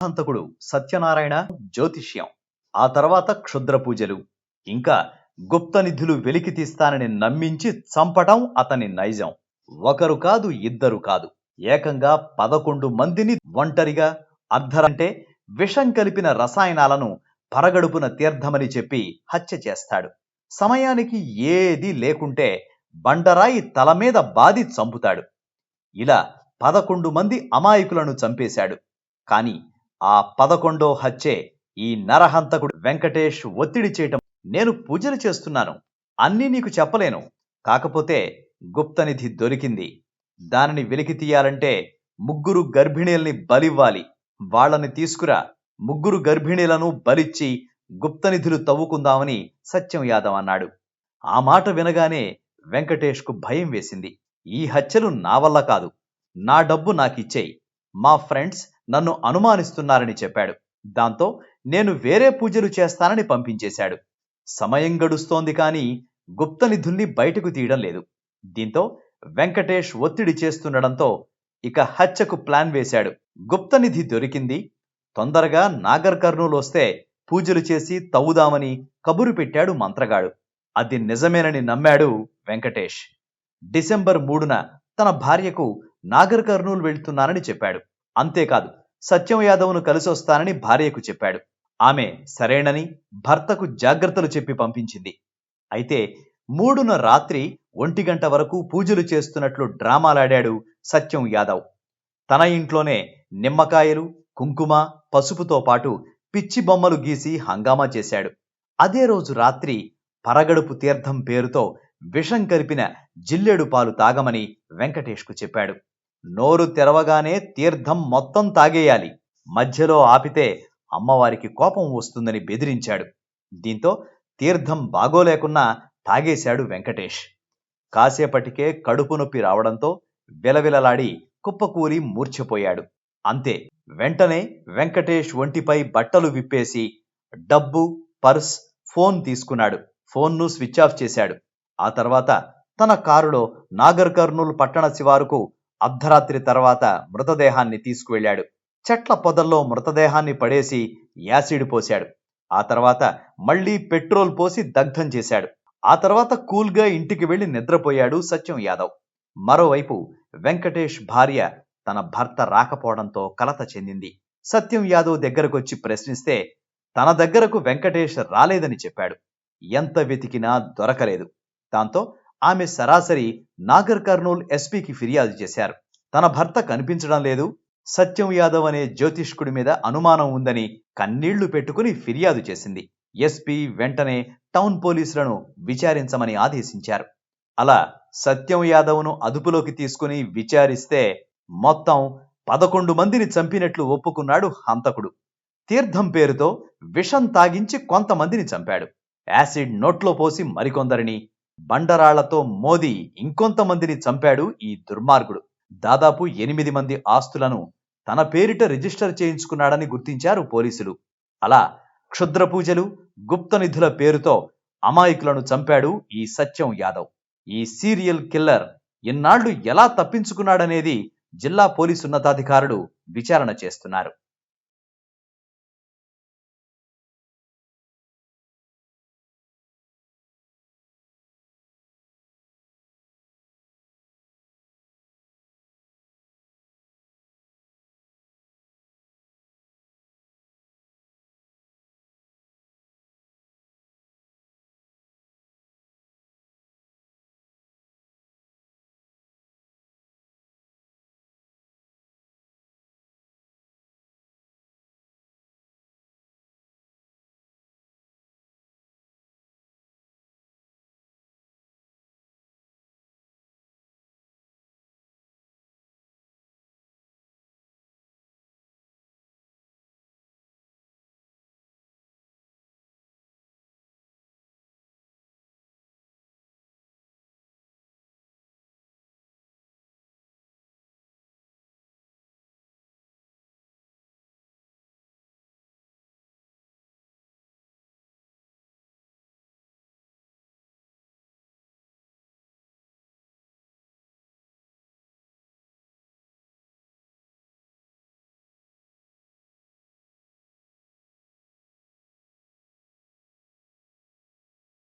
హంతకుడు సత్యనారాయణ జ్యోతిష్యం ఆ తర్వాత క్షుద్ర పూజలు. ఇంకా గుప్త నిధులు వెలికి తీస్తానని నమ్మించి చంపటం అతని నైజం. ఒకరు కాదు ఇద్దరు కాదు. ఏకంగా పదకొండు మందిని ఒంటరిగా అర్ధరంటే విషం కలిపిన రసాయనాలను పరగడుపున తీర్థమని చెప్పి హత్య చేస్తాడు. సమయానికి ఏది లేకుంటే బండరాయి తల మీద బాది చంపుతాడు. ఇలా పదకొండు మంది అమాయకులను చంపేశాడు. కాని ఆ పదకొండో హత్యే ఈ నరహంతకుడు వెంకటేష్ ఒత్తిడి చేయటం. నేను పూజలు చేస్తున్నాను. అన్నీ నీకు చెప్పలేను. కాకపోతే గుప్తనిధి దొరికింది. దానిని వెలికి తీయాలంటే ముగ్గురు గర్భిణీల్ని బలివ్వాలి. వాళ్ళని తీసుకురా. ముగ్గురు గర్భిణీలను బలిచ్చి గుప్తనిధులు తవ్వుకుందామని సత్యం యాదవ్ అన్నాడు. ఆ మాట వినగానే వెంకటేష్కు భయం వేసింది. ఈ హత్యలు నా వల్ల కాదు. నా డబ్బు నాకిచ్చేయి. మా ఫ్రెండ్స్ నన్ను అనుమానిస్తున్నారని చెప్పాడు. దాంతో నేను వేరే పూజలు చేస్తానని పంపించేశాడు. సమయం గడుస్తోంది కానీ గుప్త నిధుల్ని బయటకు తీయడం లేదు. దీంతో వెంకటేష్ ఒత్తిడి చేస్తుండడంతో ఇక హత్యకు ప్లాన్ వేశాడు. గుప్తనిధి దొరికింది. తొందరగా నాగర్ కర్నూలు వస్తే పూజలు చేసి తవ్వుదామని కబురు పెట్టాడు మంత్రగాడు. అది నిజమేనని నమ్మాడు వెంకటేష్. డిసెంబర్ మూడున తన భార్యకు నాగర్ కర్నూలు వెళ్తున్నానని చెప్పాడు. అంతేకాదు సత్యం యాదవ్ను కలిసి వస్తానని భార్యకు చెప్పాడు. ఆమె సరేనని భర్తకు జాగ్రత్తలు చెప్పి పంపించింది. అయితే మూడున రాత్రి ఒంటి గంట వరకు పూజలు చేస్తున్నట్లు డ్రామాలాడాడు సత్యం యాదవ్. తన ఇంట్లోనే నిమ్మకాయలు కుంకుమ పసుపుతో పాటు పిచ్చి బొమ్మలు గీసి హంగామా చేశాడు. అదే రోజు రాత్రి పరగడుపు తీర్థం పేరుతో విషం కలిపిన జిల్లెడు పాలు తాగమని వెంకటేష్కు చెప్పాడు. నోరు తెరవగానే తీర్థం మొత్తం తాగేయాలి. మధ్యలో ఆపితే అమ్మవారికి కోపం వస్తుందని బెదిరించాడు. దీంతో తీర్థం బాగోలేకున్నా తాగేశాడు వెంకటేష్. కాసేపటికే కడుపు నొప్పి రావడంతో విలవిలలాడి కుప్పకూలి మూర్ఛపోయాడు అంతే వెంటనే వెంకటేష్ ఒంటిపై బట్టలు విప్పేసి డబ్బు పర్స్ ఫోన్ తీసుకున్నాడు. ఫోన్ను స్విచ్ ఆఫ్ చేశాడు. ఆ తర్వాత తన కారులో నాగర్ కర్నూలు పట్టణ శివారుకు అర్ధరాత్రి తర్వాత మృతదేహాన్ని తీసుకువెళ్ళాడు. చెట్ల పొదల్లో మృతదేహాన్ని పడేసి యాసిడ్ పోశాడు. ఆ తర్వాత మళ్ళీ పెట్రోల్ పోసి దగ్ధం చేశాడు. ఆ తర్వాత కూల్గా ఇంటికి వెళ్ళి నిద్రపోయాడు సత్యం యాదవ్. మరోవైపు వెంకటేష్ భార్య తన భర్త రాకపోవడంతో కలత చెందింది. సత్యం యాదవ్ దగ్గరకొచ్చి ప్రశ్నిస్తే తన దగ్గరకు వెంకటేష్ రాలేదని చెప్పాడు. ఎంత వెతికినా దొరకలేదు. దాంతో ఆమె సరాసరి నాగర్ కర్నూల్ ఎస్పీకి ఫిర్యాదు చేశారు. తన భర్త కనిపించడం లేదు. సత్యం యాదవ్ అనే జ్యోతిష్కుడి మీద అనుమానం ఉందని కన్నీళ్ళు పెట్టుకుని ఫిర్యాదు చేసింది. ఎస్పీ వెంటనే టౌన్ పోలీసులను విచారించమని ఆదేశించారు. అలా సత్యం యాదవ్ను అదుపులోకి తీసుకుని విచారిస్తే మొత్తం పదకొండు మందిని చంపినట్లు ఒప్పుకున్నాడు హంతకుడు. తీర్థం పేరుతో విషం తాగించి కొంతమందిని చంపాడు. యాసిడ్ నోట్లో పోసి మరికొందరిని బండరాళ్ళతో మోదీ ఇంకొంతమందిని చంపాడు ఈ దుర్మార్గుడు. దాదాపు ఎనిమిది మంది ఆస్తులను తన పేరిట రిజిస్టర్ చేయించుకున్నాడని గుర్తించారు పోలీసులు. అలా క్షుద్ర పూజలు గుప్త నిధుల పేరుతో అమాయకులను చంపాడు ఈ సత్యం యాదవ్. ఈ సీరియల్ కిల్లర్ ఇన్నాళ్ళు ఎలా తప్పించుకున్నాడనేది జిల్లా పోలీసు ఉన్నతాధికారులు విచారణ చేస్తున్నారు.